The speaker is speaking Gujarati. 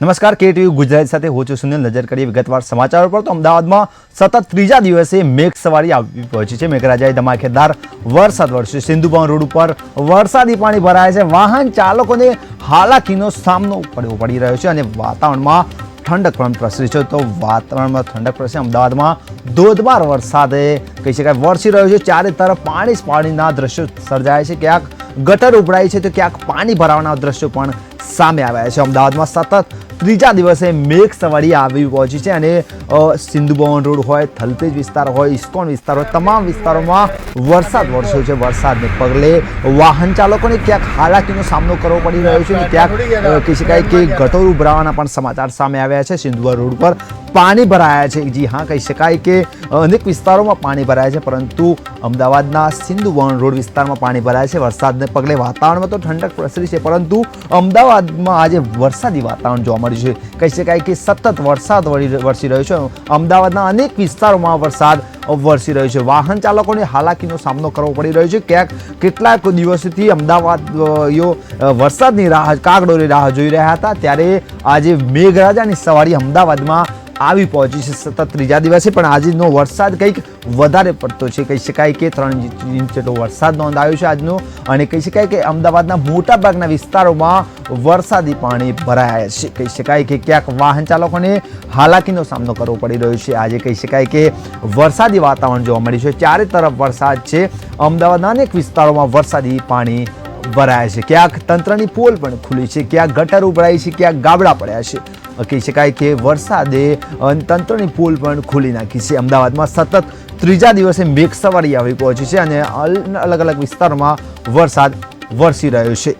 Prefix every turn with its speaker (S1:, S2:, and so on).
S1: નમસ્કાર કે ટીવી ગુજરાત સાથે હું છું સુનિલ. નજર કરીએ વિગતવાર સમાચારો પર, તો અમદાવાદમાં સતત ત્રીજા દિવસે મેઘ સવારી આવી પહોંચી છે. મેઘરાજાએ ધમાકેદાર વરસાદ વરસ્યો સિંધુભવન રોડ ઉપર વરસાદી પાણી ભરાયા છે. વાહન ચાલકોને હાલાકીનો સામનો પડવો પડી રહ્યો છે અને વાતાવરણમાં ઠંડક પણ પ્રસરી છે. તો વાતાવરણમાં ઠંડક પ્રસરી અમદાવાદમાં ધોધમાર વરસાદે કહી શકાય વરસી રહ્યો છે. ચારે તરફ પાણી જ પાણીના દ્રશ્યો સર્જાય છે. ક્યાંક ગટર ઉભરાય છે તો ક્યાંક પાણી ભરાવાના દ્રશ્યો પણ સામે આવ્યા છે. અમદાવાદમાં સતત ત્રીજા દિવસે મેઘ સવારી આવી પહોંચી છે અને સિંધુ ભવન રોડ હોય, થલતેજ વિસ્તાર હોય, ઇસ્કોન વિસ્તાર હોય, તમામ વિસ્તારોમાં વરસાદ વરસ્યો છે વરસાદને પગલે. વાહન ચાલકોને ક્યાંક હાલાકીનો સામનો કરવો પડી રહ્યો છે અને ક્યાંક કહી શકાય કે ગટોર ઉભરાવાના પણ સમાચાર સામે આવ્યા છે. સિંધુ રોડ પર પાણી ભરાયા છે. જી હા, કહી શકાય કે અનેક વિસ્તારોમાં પાણી ભરાયા છે, પરંતુ અમદાવાદના સિંધુ વન રોડ વિસ્તારમાં પાણી ભરાયા છે. વરસાદને પગલે વાતાવરણમાં તો ઠંડક પ્રસરી છે, પરંતુ અમદાવાદમાં આજે વરસાદી વાતાવરણ જોવા મળ્યું છે. કહી શકાય કે સતત વરસાદ વરસી રહ્યો છે. અમદાવાદના અનેક વિસ્તારોમાં વરસાદ વરસી રહ્યો છે. વાહન ચાલકોને હાલાકીનો સામનો કરવો પડી રહ્યો છે. ક્યાંક કેટલાક દિવસોથી અમદાવાદીઓ વરસાદની રાહ, કાગડોની રાહ જોઈ રહ્યા હતા. ત્યારે આજે મેઘરાજાની સવારી અમદાવાદમાં આવી પહોંચી છે સતત ત્રીજા દિવસે, પણ આજનો વરસાદ કંઈક વધારે પડતો છે. કહી શકાય કે ત્રણ ઇંચ જેટલો વરસાદ નોંધાયો છે આજનો, અને કહી શકાય કે અમદાવાદના મોટાભાગના વિસ્તારોમાં વરસાદી પાણી ભરાયા છે. કહી શકાય કે ક્યાંક વાહન ચાલકોને હાલાકીનો સામનો કરવો પડી રહ્યો છે. આજે કહી શકાય કે વરસાદી વાતાવરણ જોવા મળ્યું છે. ચારે તરફ વરસાદ છે. અમદાવાદના અનેક વિસ્તારોમાં વરસાદી પાણી ભરાયા છે. ક્યાંક તંત્રની પોલ પણ ખુલી છે, ક્યાંક ગટર ઉભરાઈ છે, ક્યાંક ગાબડા પડ્યા છે. કહી શકાય કે વરસાદે તંત્રની પોલ પણ ખોલી નાખી છે. અમદાવાદમાં સતત ત્રીજા દિવસે મેઘ સવારી આવી પહોંચી છે અને અલગ અલગ વિસ્તારોમાં વરસાદ વરસી રહ્યો છે.